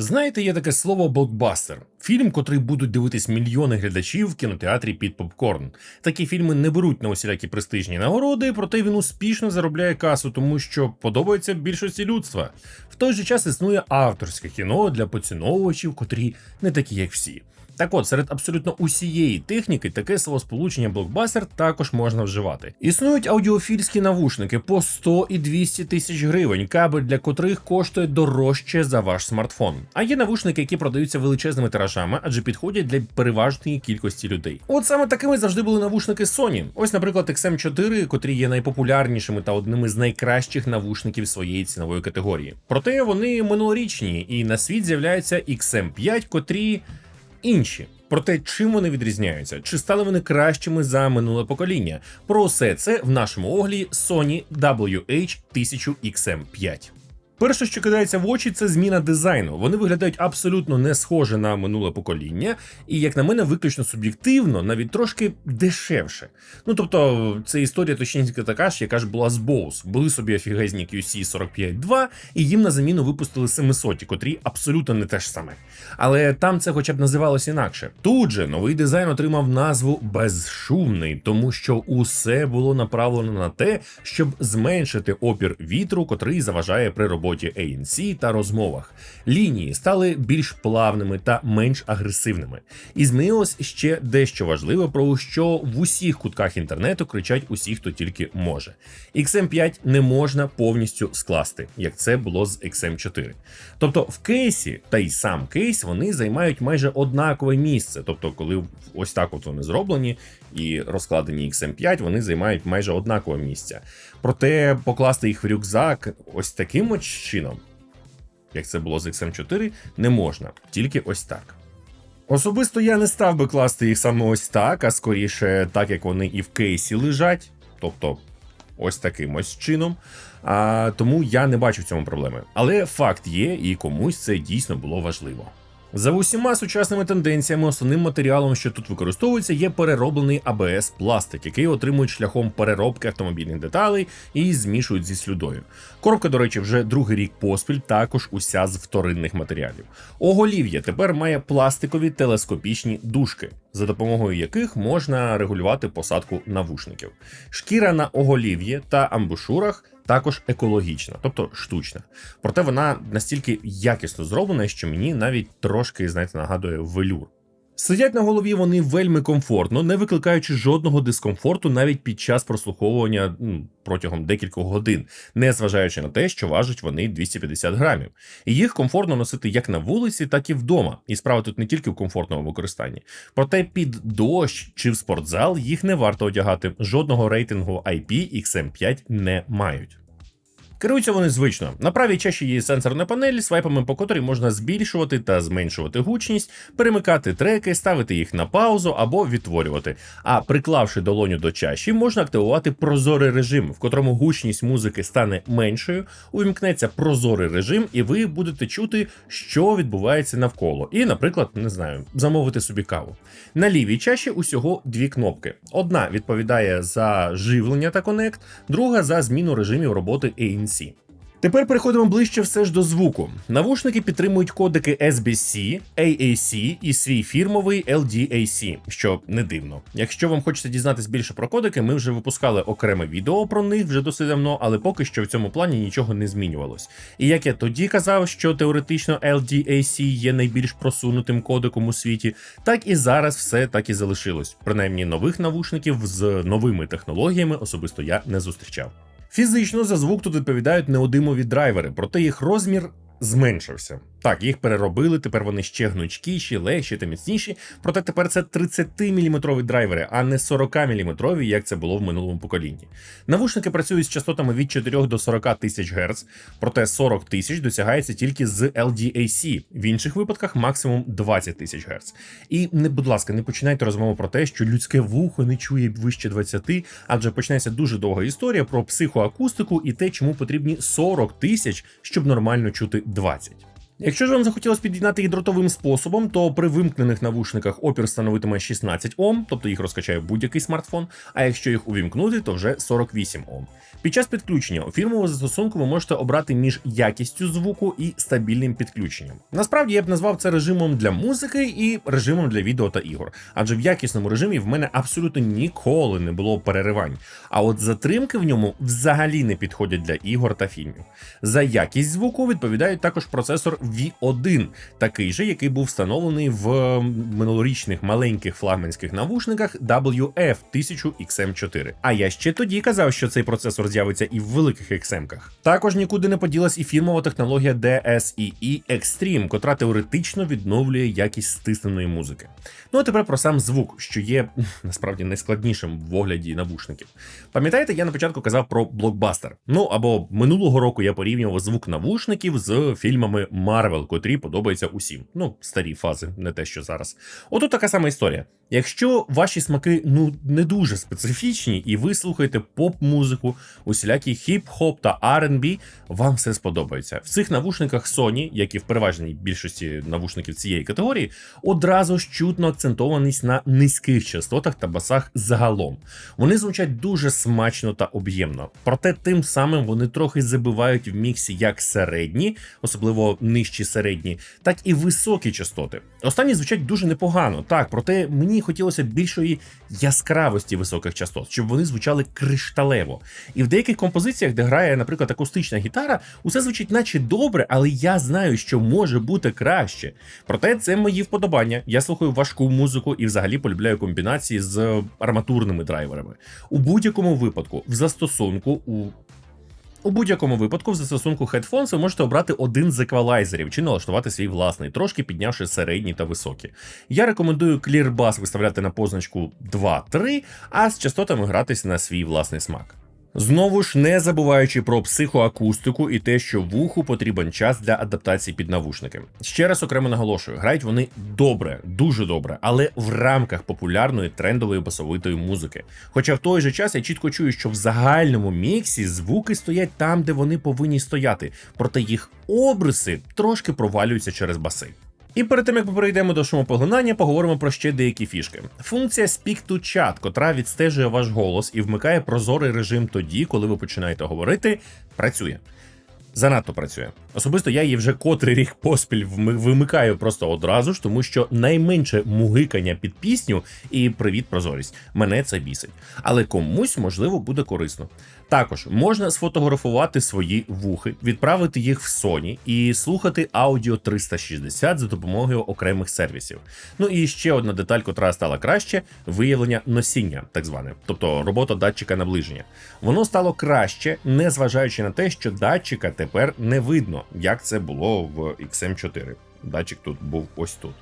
Знаєте, є таке слово блокбастер. Фільм, котрий будуть дивитись мільйони глядачів в кінотеатрі під попкорн. Такі фільми не беруть на усілякі престижні нагороди, проте він успішно заробляє касу, тому що подобається більшості людства. В той же час існує авторське кіно для поціновувачів, котрі не такі, як всі. Так от, серед абсолютно усієї техніки таке словосполучення блокбастер також можна вживати. Існують аудіофільські навушники по 100 і 200 тисяч гривень, кабель для котрих коштує дорожче за ваш смартфон. А є навушники, які продаються величезними тиражами, адже підходять для переважної кількості людей. От саме такими завжди були навушники Sony. Ось, наприклад, XM4, котрі є найпопулярнішими та одними з найкращих навушників своєї цінової категорії. Проте вони минулорічні, і на світ з'являються XM5, котрі інші. Про те, чим вони відрізняються? Чи стали вони кращими за минуле покоління? Про все це в нашому огляді Sony WH-1000XM5. Перше, що кидається в очі, це зміна дизайну. Вони виглядають абсолютно не схоже на минуле покоління, і, як на мене, виключно суб'єктивно, навіть трошки дешевше. Ну тобто, це історія точніше така ж, яка ж була з Bose. Були собі офігезні QC 45.2, і їм на заміну випустили 700, котрі абсолютно не те ж саме. Але там це хоча б називалось інакше. Тут же новий дизайн отримав назву безшумний, тому що усе було направлено на те, щоб зменшити опір вітру, котрий заважає при роботі ANC та розмовах. Лінії стали більш плавними та менш агресивними. І змінилось ще дещо важливе, про що в усіх кутках інтернету кричать усі, хто тільки може. XM5 не можна повністю скласти, як це було з XM4. Тобто в кейсі та й сам кейс вони займають майже однакове місце. Тобто, коли ось так от вони зроблені і розкладені XM5, вони займають майже однакове місце. Проте покласти їх в рюкзак ось таким от чином, як це було з XM4, не можна, тільки ось так. Особисто я не став би класти їх саме ось так, а скоріше так, як вони і в кейсі лежать, тобто ось таким ось чином. А, Тому я не бачу в цьому проблеми. Але факт є, і комусь це дійсно було важливо. За усіма сучасними тенденціями, основним матеріалом, що тут використовується, є перероблений АБС пластик, який отримують шляхом переробки автомобільних деталей і змішують зі слюдою. Коробка, до речі, вже другий рік поспіль, також уся з вторинних матеріалів. Оголів'я тепер має пластикові телескопічні дужки, за допомогою яких можна регулювати посадку навушників. Шкіра на оголів'ї та амбушурах також екологічна, тобто штучна. Проте вона настільки якісно зроблена, що мені навіть трошки, знаєте, нагадує велюр. Сидять на голові вони вельми комфортно, не викликаючи жодного дискомфорту навіть під час прослуховування протягом декількох годин, не зважаючи на те, що важать вони 250 грамів. І їх комфортно носити як на вулиці, так і вдома. І справа тут не тільки в комфортному використанні. Проте під дощ чи в спортзал їх не варто одягати. Жодного рейтингу IP XM5 не мають. Керуються вони звично. На правій чаші є сенсорна панель, свайпами по котрій можна збільшувати та зменшувати гучність, перемикати треки, ставити їх на паузу або відтворювати. А приклавши долоню до чаші, можна активувати прозорий режим, в котрому гучність музики стане меншою, увімкнеться прозорий режим, і ви будете чути, що відбувається навколо. І, наприклад, не знаю, замовити собі каву. На лівій чаші усього дві кнопки. Одна відповідає за живлення та конект, друга за зміну режимів роботи ANC. Тепер переходимо ближче все ж до звуку. Навушники підтримують кодеки SBC, AAC і свій фірмовий LDAC, що не дивно. Якщо вам хочеться дізнатись більше про кодеки, ми вже випускали окреме відео про них вже досить давно, але поки що в цьому плані нічого не змінювалось. І як я тоді казав, що теоретично LDAC є найбільш просунутим кодеком у світі, так і зараз все так і залишилось. Принаймні нових навушників з новими технологіями особисто я не зустрічав. Фізично за звук тут відповідають неодимові драйвери, проте їх розмір зменшився. Так, їх переробили, тепер вони ще гнучкіші, легші та міцніші. Проте тепер це 30-мм драйвери, а не 40-мм, як це було в минулому поколінні. Навушники працюють з частотами від 4 до 40 тисяч Гц, проте 40 тисяч досягається тільки з LDAC, в інших випадках максимум 20 тисяч Гц. І не, будь ласка, не починайте розмову про те, що людське вухо не чує вище 20, адже почнеться дуже довга історія про психоакустику і те, чому потрібні 40 тисяч, щоб нормально чути 20. Якщо ж вам захотілося під'єднати їх дротовим способом, то при вимкнених навушниках опір становитиме 16 Ом, тобто їх розкачає будь-який смартфон. А якщо їх увімкнути, то вже 48 Ом. Під час підключення у фірмовому застосунку ви можете обрати між якістю звуку і стабільним підключенням. Насправді я б назвав це режимом для музики і режимом для відео та ігор, адже в якісному режимі в мене абсолютно ніколи не було переривань. А от затримки в ньому взагалі не підходять для ігор та фільмів. За якість звуку відповідають також процесор V1, такий же, який був встановлений в минулорічних маленьких флагманських навушниках WF-1000XM4. А я ще тоді казав, що цей процесор з'явиться і в великих XM-ках. Також нікуди не поділась і фірмова технологія DSEE Extreme, котра теоретично відновлює якість стисненої музики. Ну а тепер про сам звук, що є насправді найскладнішим в огляді навушників. Пам'ятаєте, я на початку казав про блокбастер. Ну або минулого року я порівнював звук навушників з фільмами Марвел, котрі подобаються усім. Ну, старі фази, не те, що зараз. Отут така сама історія. Якщо ваші смаки ну не дуже специфічні, і ви слухаєте поп-музику, усілякі хіп-хоп та R&B, вам все сподобається. В цих навушниках Sony, як і в переважній більшості навушників цієї категорії, одразу ж чутно акцентованість на низьких частотах та басах загалом. Вони звучать дуже смачно та об'ємно, проте тим самим вони трохи забивають в міксі як середні, особливо нижчі середні, так і високі частоти. Останні звучать дуже непогано, так, проте мені хотілося більшої яскравості високих частот, щоб вони звучали кришталево. І в деяких композиціях, де грає, наприклад, акустична гітара, усе звучить наче добре, але я знаю, що може бути краще. Проте це мої вподобання. Я слухаю важку музику і взагалі полюбляю комбінації з арматурними драйверами. У будь-якому випадку, в застосунку у. У будь-якому випадку в застосунку Headphones ви можете обрати один з еквалайзерів чи налаштувати свій власний, трошки піднявши середні та високі. Я рекомендую ClearBass виставляти на позначку 2-3, а з частотами гратись на свій власний смак. Знову ж не забуваючи про психоакустику і те, що вуху потрібен час для адаптації під навушники. Ще раз окремо наголошую, грають вони добре, дуже добре, але в рамках популярної трендової басовитої музики. Хоча в той же час я чітко чую, що в загальному міксі звуки стоять там, де вони повинні стояти, проте їх обриси трошки провалюються через баси. І перед тим як ми перейдемо до шумопоглинання, поговоримо про ще деякі фішки. Функція Speak to Chat, котра відстежує ваш голос і вмикає прозорий режим тоді, коли ви починаєте говорити, працює. Занадто працює. Особисто я її вже котрий рік поспіль вимикаю просто одразу ж, тому що найменше мугикання під пісню і привіт прозорість. Мене це бісить. Але комусь можливо буде корисно. Також можна сфотографувати свої вухи, відправити їх в Sony і слухати аудіо 360 за допомогою окремих сервісів. Ну і ще одна деталь, котра стала краще: виявлення носіння, так зване, тобто робота датчика наближення. Воно стало краще, незважаючи на те, що датчика тепер не видно, як це було в XM4. Датчик тут був ось тут.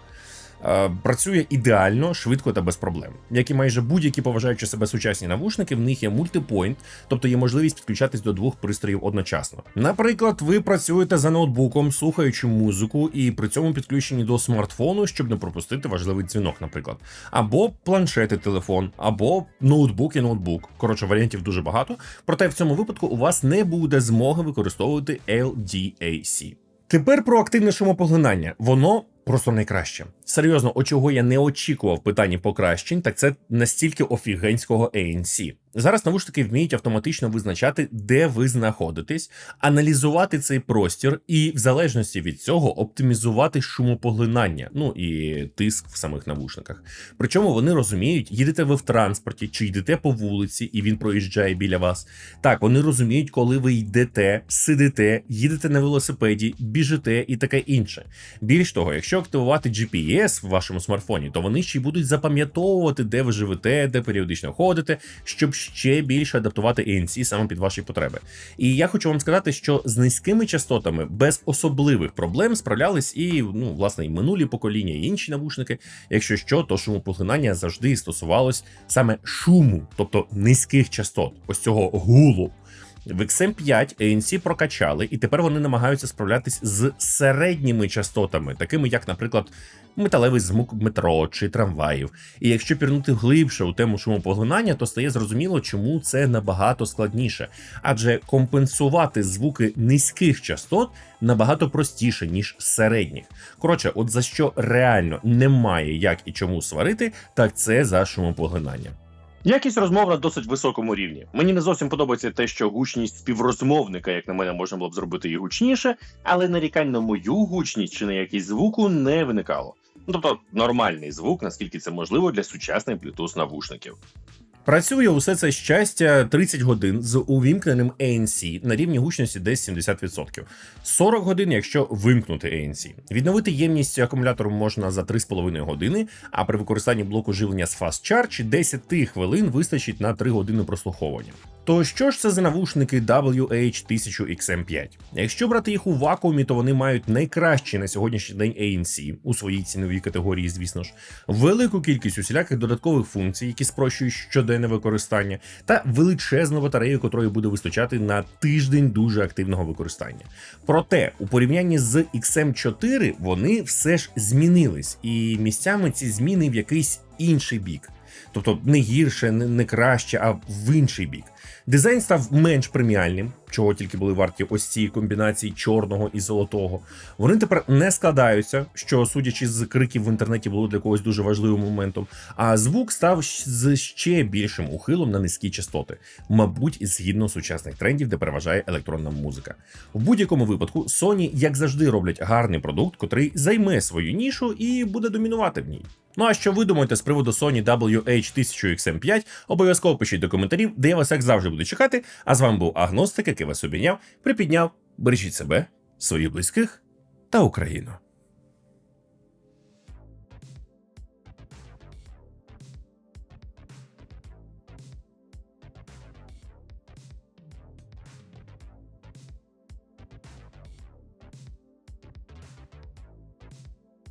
Е, працює ідеально, швидко та без проблем. Як і майже будь-які поважаючи себе сучасні навушники, в них є мультипойнт, тобто є можливість підключатись до двох пристроїв одночасно. Наприклад, ви працюєте за ноутбуком, слухаючи музику, і при цьому підключені до смартфону, щоб не пропустити важливий дзвінок, наприклад, або планшет і телефон, або ноутбук і ноутбук. Коротше, варіантів дуже багато. Проте в цьому випадку у вас не буде змоги використовувати LDAC. Тепер про активне шумопоглинання. Воно просто найкраще. Серйозно, о чого я не очікував питання покращень, так це настільки офігенського ANC. Зараз навушники вміють автоматично визначати, де ви знаходитесь, аналізувати цей простір і, в залежності від цього, оптимізувати шумопоглинання, ну і тиск в самих навушниках. Причому вони розуміють, їдете ви в транспорті чи йдете по вулиці, і він проїжджає біля вас. Так, вони розуміють, коли ви йдете, сидите, їдете на велосипеді, біжите і таке інше. Більш того, якщо активувати GPS в вашому смартфоні, то вони ще й будуть запам'ятовувати, де ви живете, де періодично ходите, щоб ще більше адаптувати ANC саме під ваші потреби. І я хочу вам сказати, що з низькими частотами без особливих проблем справлялись і ну, власне і минулі покоління, і інші навушники. Якщо що, то шумопоглинання завжди стосувалось саме шуму, тобто низьких частот, ось цього гулу. В XM5 ANC прокачали, і тепер вони намагаються справлятись з середніми частотами, такими як, наприклад, металевий звук метро чи трамваїв. І якщо пірнути глибше у тему шумопоглинання, то стає зрозуміло, чому це набагато складніше, адже компенсувати звуки низьких частот набагато простіше, ніж середніх. Коротше, от за що реально немає як і чому сварити, так це за шумопоглинання. Якість розмов на досить високому рівні. Мені не зовсім подобається те, що гучність співрозмовника, як на мене, можна було б зробити і гучніше, але нарікань на мою гучність чи на якість звуку не виникало. Ну, тобто нормальний звук, наскільки це можливо для сучасних Bluetooth навушників. Працює усе це щастя 30 годин з увімкненим ANC на рівні гучності десь 70%. 40 годин, якщо вимкнути ANC. Відновити ємність акумулятору можна за 3,5 години, а при використанні блоку живлення з Fast Charge 10 хвилин вистачить на 3 години прослуховування. То що ж це за навушники WH-1000XM5? Якщо брати їх у вакуумі, то вони мають найкращий на сьогоднішній день ANC у своїй ціновій категорії, звісно ж, велику кількість усіляких додаткових функцій, які спрощують щоденне використання, та величезну батарею, котрої буде вистачати на тиждень дуже активного використання. Проте, у порівнянні з XM4 вони все ж змінились, і місцями ці зміни в якийсь інший бік. Тобто не гірше, не, краще, а в інший бік. Дизайн став менш преміальним, чого тільки були варті ось ці комбінації чорного і золотого. Вони тепер не складаються, що, судячи з криків в інтернеті, було для когось дуже важливим моментом. А звук став з ще більшим ухилом на низькі частоти, мабуть, згідно сучасних трендів, де переважає електронна музика. В будь-якому випадку Sony, як завжди, роблять гарний продукт, котрий займе свою нішу і буде домінувати в ній. Ну а що ви думаєте з приводу Sony WH-1000XM5? Обов'язково пишіть до коментарів, де я вас як завжди буду чекати. А з вами був Агностик, який вас обійняв, припідняв. Бережіть себе, своїх близьких та Україну.